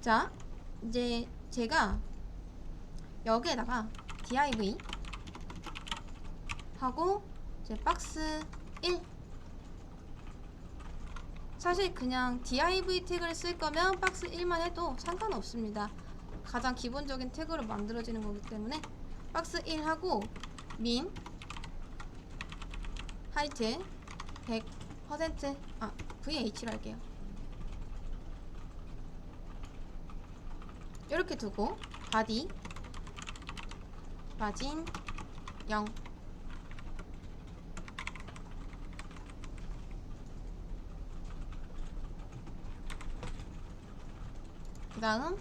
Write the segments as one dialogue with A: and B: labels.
A: 자, 이제 제가 여기에다가 div 하고 이제 박스 1 사실 그냥 div 태그를 쓸 거면 박스 1만 해도 상관없습니다. 가장 기본적인 태그로 만들어지는 거기 때문에 박스 1 하고 min 하이트 100%아 VH로 할게요. 이렇게 두고 바디 마진 0 그다음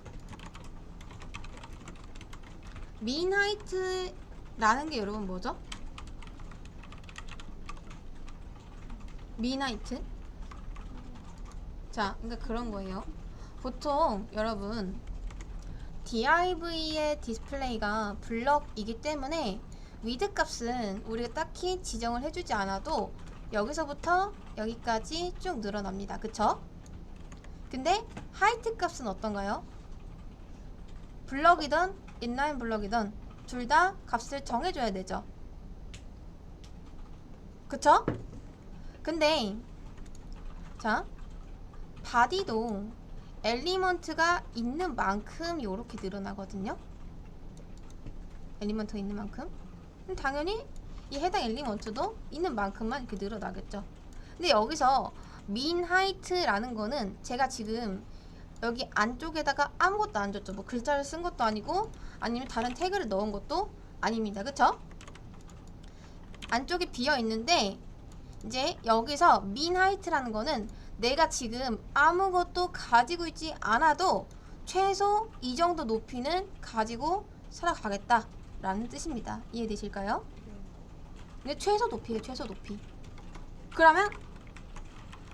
A: 민 하이트라는 게 여러분 뭐죠? 민 하이트? 자, 그러니까 그런 거예요. 보통 여러분 div의 디스플레이가 블럭이기 때문에 위드 값은 우리가 딱히 지정을 해주지 않아도 여기서부터 여기까지 쭉 늘어납니다. 그쵸? 근데 하이트 값은 어떤가요? 블럭이든 인라인 블럭이든 둘 다 값을 정해줘야 되죠. 그쵸? 근데 자 바디도 엘리먼트가 있는 만큼 이렇게 늘어나거든요. 엘리먼트가 있는 만큼. 당연히 이 해당 엘리먼트도 있는 만큼만 이렇게 늘어나겠죠. 근데 여기서 민 하이트라는 거는 제가 지금 여기 안쪽에다가 아무것도 안 줬죠. 뭐 글자를 쓴 것도 아니고 아니면 다른 태그를 넣은 것도 아닙니다. 그쵸? 안쪽에 비어 있는데 이제 여기서 민 하이트라는 거는 내가 지금 아무것도 가지고 있지 않아도 최소 이 정도 높이는 가지고 살아가겠다 라는 뜻입니다. 이해되실까요? 이게 최소 높이에요, 최소 높이. 그러면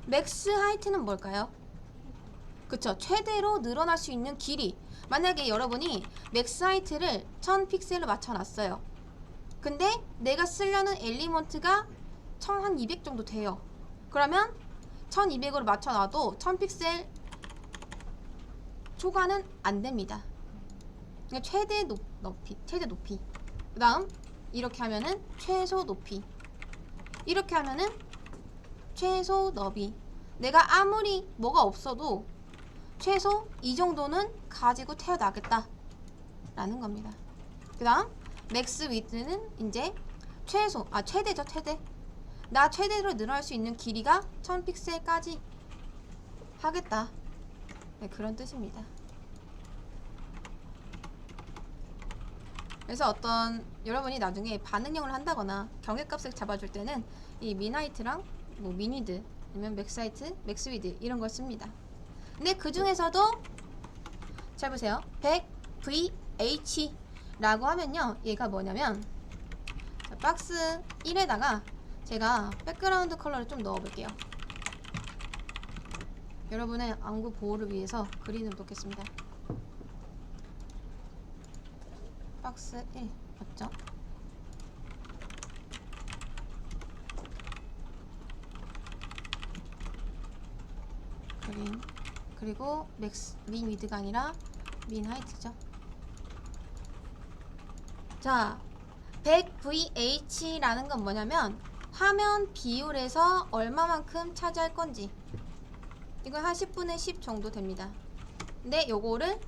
A: 맥스 하이트는 뭘까요? 그쵸, 최대로 늘어날 수 있는 길이. 만약에 여러분이 맥스 하이트를 1000 픽셀로 맞춰놨어요. 근데 내가 쓰려는 엘리먼트가 1200 정도 돼요. 그러면 1200으로 맞춰놔도 1000픽셀 초과는 안 됩니다. 그러니까 최대 높, 높이, 최대 높이. 그 다음, 이렇게 하면은 최소 높이. 이렇게 하면은 최소 너비. 내가 아무리 뭐가 없어도 최소 이 정도는 가지고 태어나겠다. 라는 겁니다. 그 다음, 맥스 위드는 이제 최소, 아, 최대죠, 최대. 나 최대로 늘어날 수 있는 길이가 1000픽셀까지 하겠다. 네, 그런 뜻입니다. 그래서 어떤 여러분이 나중에 반응형을 한다거나 경계값을 잡아줄 때는 이 미나이트랑 뭐 미니드 아니면 맥사이트, 맥스위드 이런 걸 씁니다. 근데 그 중에서도 잘 보세요. 100VH라고 하면요. 얘가 뭐냐면 자, 박스 1에다가 제가 백그라운드 컬러를 좀 넣어볼게요. 여러분의 안구 보호를 위해서 그린을 놓겠습니다. 박스 1 맞죠? 그린 그리고 맥스 민 위드가 아니라 민 하이트죠. 자, 100VH라는 건 뭐냐면 화면 비율에서 얼마만큼 차지할 건지 이건 한 10분의 10 정도 됩니다. 근데 요거를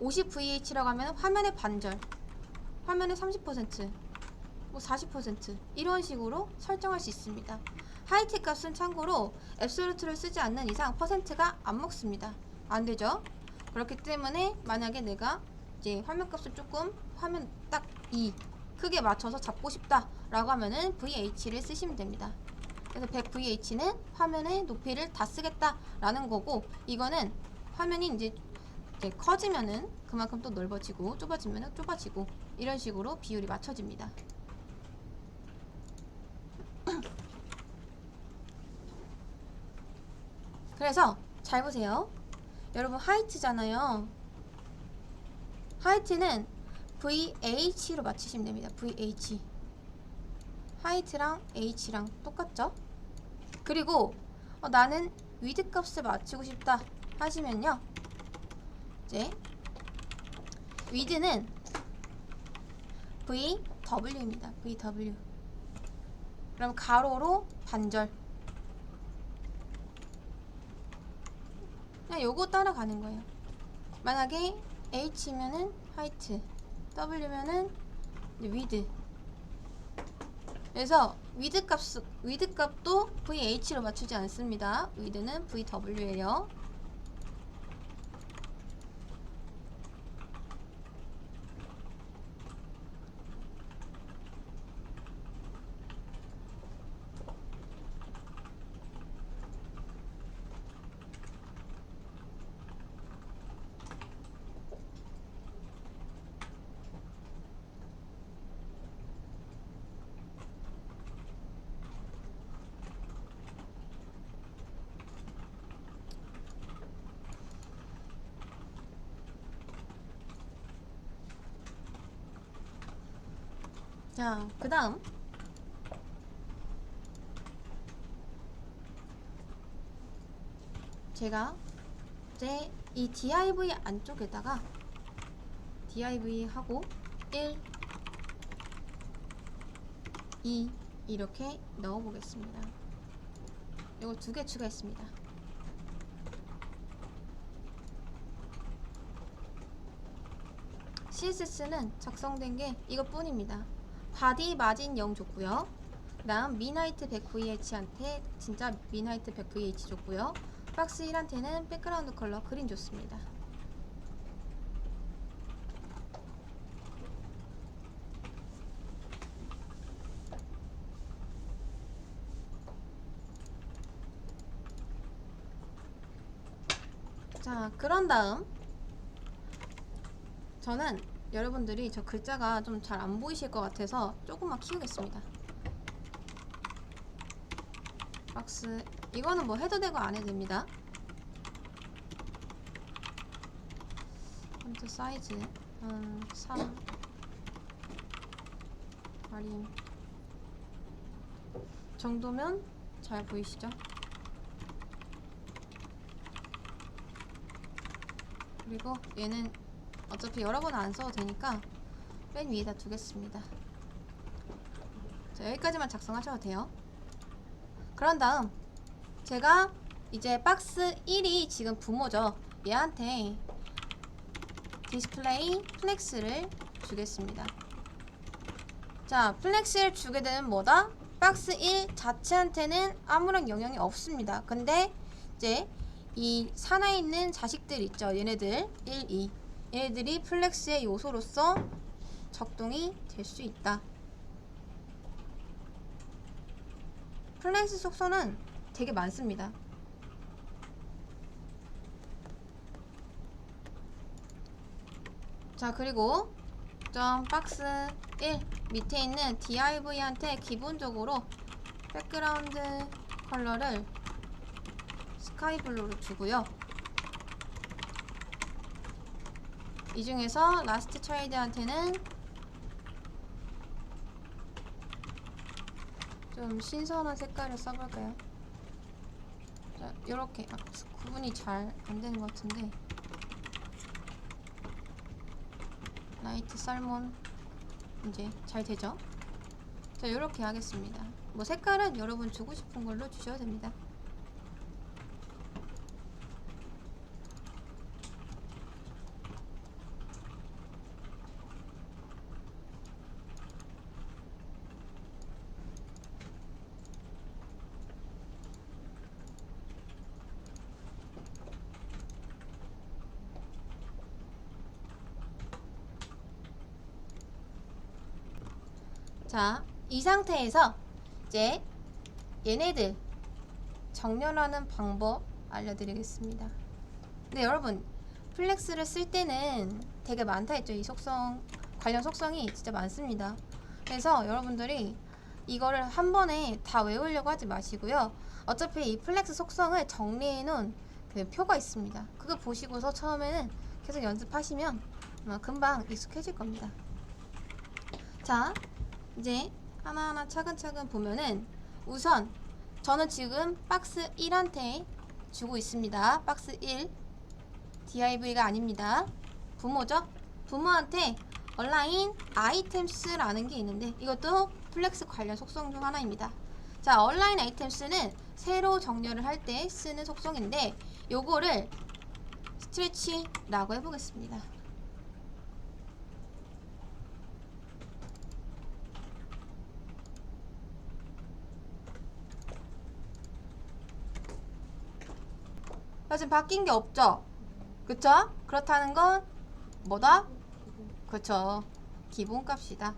A: 50VH라고 하면 화면의 반절, 화면의 30%, 뭐 40% 이런 식으로 설정할 수 있습니다. 하이트 값은 참고로 앱솔루트를 쓰지 않는 이상 퍼센트가 안 먹습니다. 안 되죠? 그렇기 때문에 만약에 내가 이제 화면 값을 조금 화면 딱 2 크게 맞춰서 잡고 싶다 라고 하면은 VH를 쓰시면 됩니다. 그래서 100VH는 화면의 높이를 다 쓰겠다 라는 거고 이거는 화면이 이제, 이제 커지면은 그만큼 또 넓어지고 좁아지면은 좁아지고 이런 식으로 비율이 맞춰집니다. 그래서 잘 보세요. 여러분 하이트잖아요. 하이트는 VH로 맞추시면 됩니다. VH. 하이트랑 H랑 똑같죠? 그리고 어, 나는 위드 값을 맞추고 싶다 하시면요. 이제 위드는 VW입니다. VW. 그럼 가로로 반절. 그냥 요거 따라가는 거예요. 만약에 H면은 하이트, W면은 위드. 그래서 위드 값 위드 값도 VH로 맞추지 않습니다. 위드는 VW예요. 자, 그 다음 제가 이제 이 div 안쪽에다가 div 하고 1 2 이렇게 넣어 보겠습니다. 이거 두개 추가했습니다. CSS는 작성된 게 이것뿐입니다. 바디 마진 0 줬고요. 그다음 미나이트 100VH한테 진짜 미나이트 100VH 줬고요. 박스 1한테는 백그라운드 컬러 그린 줬습니다. 자, 그런 다음 저는 여러분들이 저 글자가 좀 잘 안 보이실 것 같아서 조금만 키우겠습니다. 박스 이거는 뭐 해도 되고 안 해도 됩니다. 폰트 사이즈 한 3, 할인 정도면 잘 보이시죠? 그리고 얘는 어차피 여러 번 안 써도 되니까 맨 위에다 두겠습니다. 자, 여기까지만 작성하셔도 돼요. 그런 다음 제가 이제 박스 1이 지금 부모죠. 얘한테 디스플레이 플렉스를 주겠습니다. 자, 플렉스를 주게 되면 뭐다? 박스 1 자체한테는 아무런 영향이 없습니다. 근데 이제 이 산하에 있는 자식들 있죠. 얘네들 1, 2 얘네들이 플렉스의 요소로서 작동이 될 수 있다. 플렉스 속성은 되게 많습니다. 자 그리고 점 박스 1 밑에 있는 div한테 기본적으로 백그라운드 컬러를 스카이 블루로 주고요. 이 중에서 라스트 차일드한테는 좀 신선한 색깔을 써볼까요? 자, 요렇게 아, 구분이 잘 안 되는 것 같은데 라이트 살몬 이제 잘 되죠? 자, 요렇게 하겠습니다. 뭐 색깔은 여러분 주고 싶은 걸로 주셔도 됩니다. 자, 이 상태에서 이제 얘네들 정렬하는 방법 알려드리겠습니다. 근데 여러분 플렉스를 쓸 때는 되게 많다 했죠. 이 속성 관련 속성이 진짜 많습니다. 그래서 여러분들이 이거를 한 번에 다 외우려고 하지 마시고요. 어차피 이 플렉스 속성을 정리해 놓은 그 표가 있습니다. 그거 보시고서 처음에는 계속 연습하시면 금방 익숙해질 겁니다. 자, 이제 하나하나 차근차근 보면은 우선 저는 지금 박스 1한테 주고 있습니다. 박스 1 div가 아닙니다. 부모죠? 부모한테 온라인 아이템스라는 게 있는데 이것도 플렉스 관련 속성 중 하나입니다. 자, 온라인 아이템스는 새로 정렬을 할 때 쓰는 속성인데 요거를 스트레치라고 해보겠습니다. 지금 바뀐 게 없죠? 그쵸? 그렇다는 건 뭐다? 그쵸. 기본값이다.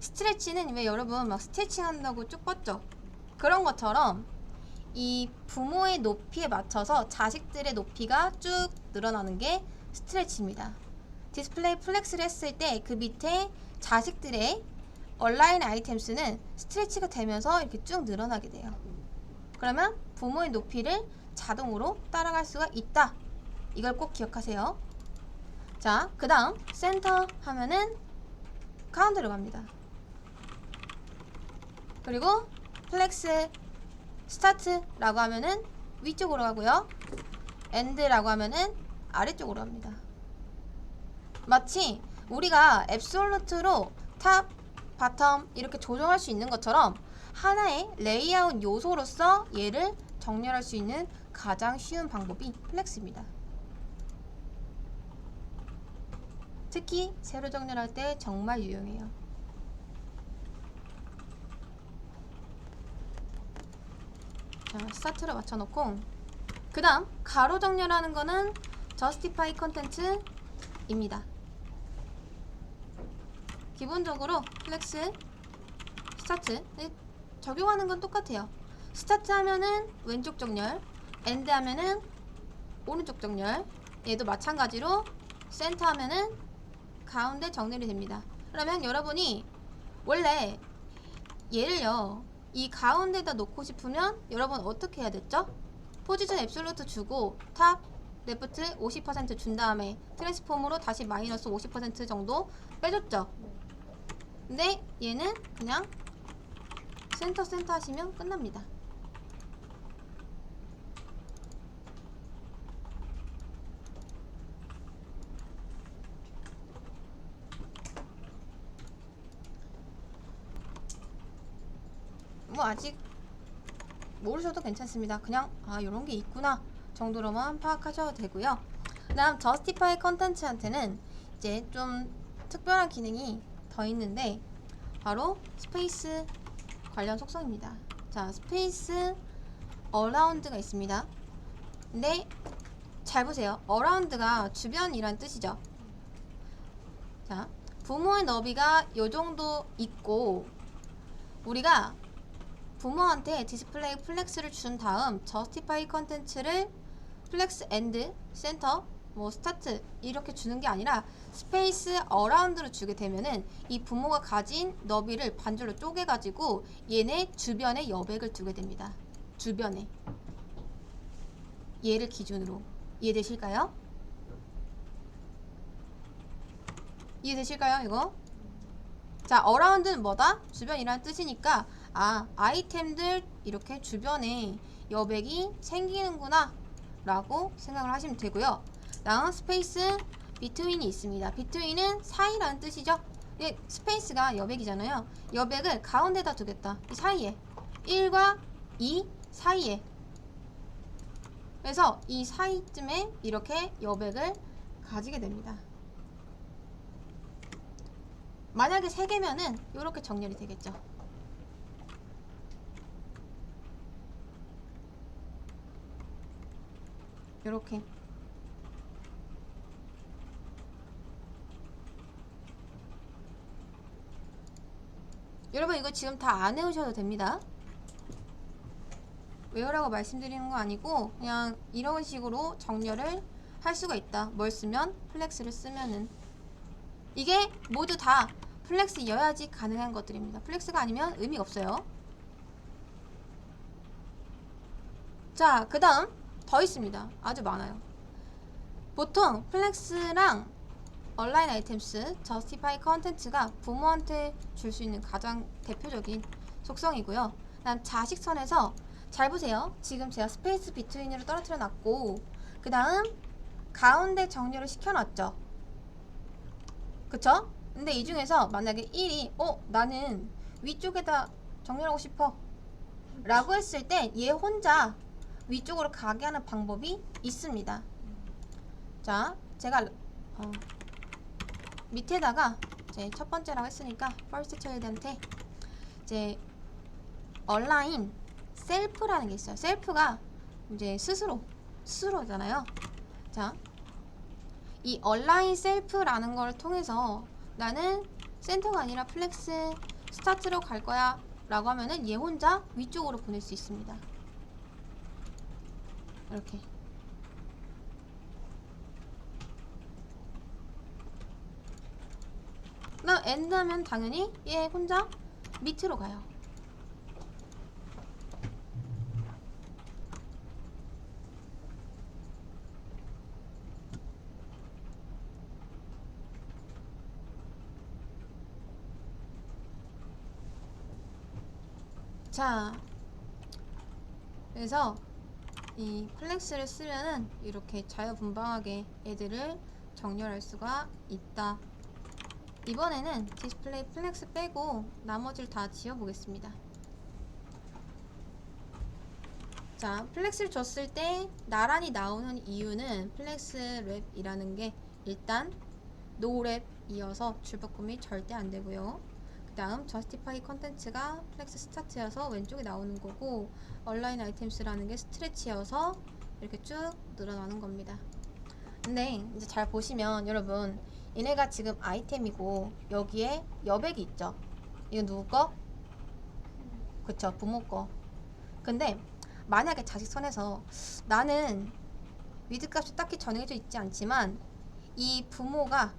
A: 스트레치는 왜 여러분 막 스트레칭 한다고 쭉 뻗죠? 그런 것처럼 이 부모의 높이에 맞춰서 자식들의 높이가 쭉 늘어나는 게 스트레치입니다. 디스플레이 플렉스를 했을 때 그 밑에 자식들의 온라인 아이템스는 스트레치가 되면서 이렇게 쭉 늘어나게 돼요. 그러면 부모의 높이를 자동으로 따라갈 수가 있다. 이걸 꼭 기억하세요. 자, 그 다음 센터 하면은 카운트로 갑니다. 그리고 플렉스 스타트라고 하면은 위쪽으로 가고요. 엔드라고 하면은 아래쪽으로 갑니다. 마치 우리가 앱솔루트로 탑, 바텀 이렇게 조정할 수 있는 것처럼 하나의 레이아웃 요소로서 얘를 정렬할 수 있는 가장 쉬운 방법이 플렉스입니다. 특히 세로 정렬할 때 정말 유용해요. 자, 스타트를 맞춰놓고 그 다음 가로 정렬하는 거는 justify content입니다. 기본적으로 플렉스 스타트 네, 적용하는 건 똑같아요. 스타트 하면은 왼쪽 정렬, 엔드 하면은 오른쪽 정렬. 얘도 마찬가지로 센터 하면은 가운데 정렬이 됩니다. 그러면 여러분이 원래 얘를요 이 가운데다 놓고 싶으면 여러분 어떻게 해야 됐죠? 포지션 앱솔루트 주고 탑 레프트 50%준 다음에 트랜스폼으로 다시 마이너스 50% 정도 빼줬죠. 근데 얘는 그냥 센터 센터 하시면 끝납니다. 뭐 아직 모르셔도 괜찮습니다. 그냥 아 이런 게 있구나 정도로만 파악하셔도 되고요. 그다음 저스티파이 컨텐츠한테는 이제 좀 특별한 기능이 더 있는데 바로 스페이스 관련 속성입니다. 자 스페이스 어라운드가 있습니다. 근데 잘 보세요. 어라운드가 주변이란 뜻이죠. 자 부모의 너비가 요 정도 있고 우리가 부모한테 디스플레이 플렉스를 준 다음 저스티파이 컨텐츠를 플렉스 엔드 센터 뭐 스타트 이렇게 주는 게 아니라 스페이스 어라운드로 주게 되면은 이 부모가 가진 너비를 반절로 쪼개 가지고 얘네 주변에 여백을 두게 됩니다. 주변에 얘를 기준으로 이해되실까요? 이해되실까요 이거? 자 어라운드는 뭐다? 주변이라는 뜻이니까 아 아이템들 이렇게 주변에 여백이 생기는구나 라고 생각을 하시면 되고요. 다음 스페이스 비트윈이 있습니다. 비트윈은 사이라는 뜻이죠. 예, 스페이스가 여백이잖아요. 여백을 가운데다 두겠다. 이 사이에. 1과 2 사이에. 그래서 이 사이쯤에 이렇게 여백을 가지게 됩니다. 만약에 3개면은 이렇게 정렬이 되겠죠 요렇게. 여러분 이거 지금 다안 외우셔도 됩니다. 외우라고 말씀드리는 거 아니고 그냥 이런 식으로 정렬을 할 수가 있다. 뭘 쓰면? 플렉스를 쓰면은. 이게 모두 다 플렉스여야지 가능한 것들입니다. 플렉스가 아니면 의미가 없어요. 자그 다음 더 있습니다. 아주 많아요. 보통 플렉스랑 온라인 아이템스, 저스티파이 컨텐츠가 부모한테 줄 수 있는 가장 대표적인 속성이고요. 다음 자식선에서 잘 보세요. 지금 제가 스페이스 비트윈으로 떨어뜨려 놨고 그 다음 가운데 정렬을 시켜놨죠. 그쵸? 근데 이 중에서 만약에 1이 어 나는 위쪽에다 정렬하고 싶어 라고 했을 때 얘 혼자 위쪽으로 가게 하는 방법이 있습니다. 자, 제가 어, 밑에다가 이제 첫 번째라고 했으니까 first child한테 이제 align self라는 게 있어요. self가 이제 스스로 스스로잖아요. 자, 이 align self라는 걸 통해서 나는 센터가 아니라 플렉스 스타트로 갈 거야 라고 하면은 얘 혼자 위쪽으로 보낼 수 있습니다. 이렇게 나 엔드 하면 당연히 얘 혼자 밑으로 가요. 자, 그래서 이 플렉스를 쓰면은 이렇게 자유분방하게 애들을 정렬할 수가 있다. 이번에는 디스플레이 플렉스 빼고 나머지를 다 지워보겠습니다. 자, 플렉스를 줬을 때 나란히 나오는 이유는 플렉스 랩이라는 게 일단 노랩이어서 줄바꿈이 절대 안 되고요. 그 다음 저스티파이 컨텐츠가 플렉스 스타트여서 왼쪽에 나오는 거고 얼라인 아이템스라는 게 스트레치여서 이렇게 쭉 늘어나는 겁니다. 근데 이제 잘 보시면 여러분 얘네가 지금 아이템이고 여기에 여백이 있죠. 이건 누구 거? 그쵸 부모 거. 근데 만약에 자식 손에서 나는 위드 값이 딱히 정해져 있지 않지만 이 부모가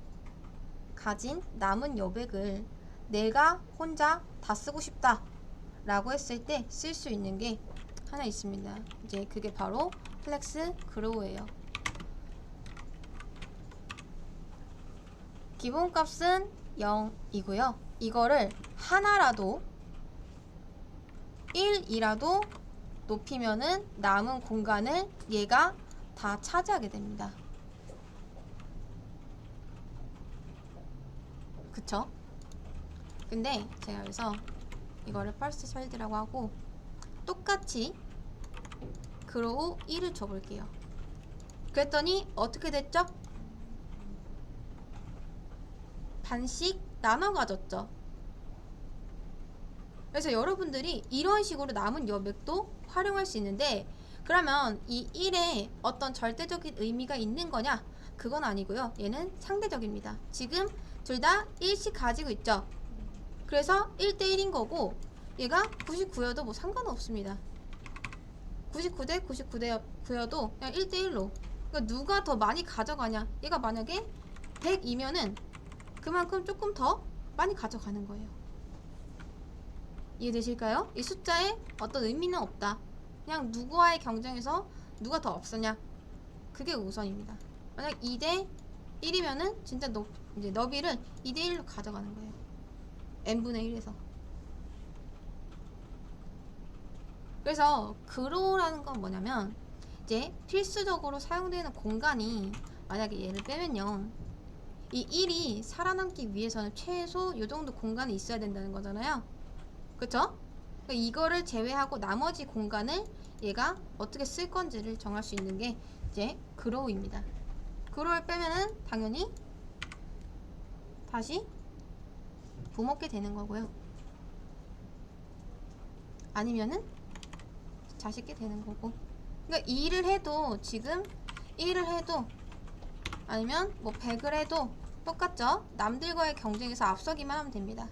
A: 가진 남은 여백을 내가 혼자 다 쓰고 싶다 라고 했을 때 쓸 수 있는 게 하나 있습니다. 이제 그게 바로 플렉스 그로우예요. 기본값은 0이고요. 이거를 하나라도 1이라도 높이면은 남은 공간을 얘가 다 차지하게 됩니다. 그쵸? 근데 제가 여기서 이거를 first child라고 하고 똑같이 그로우 1을 줘볼게요. 그랬더니 어떻게 됐죠? 반씩 나눠 가졌죠. 그래서 여러분들이 이런 식으로 남은 여백도 활용할 수 있는데 그러면 이 1에 어떤 절대적인 의미가 있는 거냐? 그건 아니고요. 얘는 상대적입니다. 지금 둘 다 1씩 가지고 있죠. 그래서 1대1인 거고 얘가 99여도 뭐 상관없습니다. 99대 99대9여도 그냥 1대1로 그러니까 누가 더 많이 가져가냐 얘가 만약에 100이면은 그만큼 조금 더 많이 가져가는 거예요. 이해되실까요? 이 숫자에 어떤 의미는 없다. 그냥 누구와의 경쟁에서 누가 더 없었냐. 그게 우선입니다. 만약 2대 1이면은 진짜 너, 이제 너비를 2대 1로 가져가는 거예요. N분의 1에서. 그래서 그로라는 건 뭐냐면 이제 필수적으로 사용되는 공간이 만약에 얘를 빼면요. 이 1이 살아남기 위해서는 최소 이 정도 공간이 있어야 된다는 거잖아요. 그쵸? 그러니까 이거를 제외하고 나머지 공간을 얘가 어떻게 쓸 건지를 정할 수 있는 게 이제 그로우입니다. 그로우를 빼면은 당연히 다시 부먹게 되는 거고요. 아니면은 자식게 되는 거고. 그러니까 2를 해도 지금 1을 해도 아니면 뭐 100을 해도 똑같죠? 남들과의 경쟁에서 앞서기만 하면 됩니다.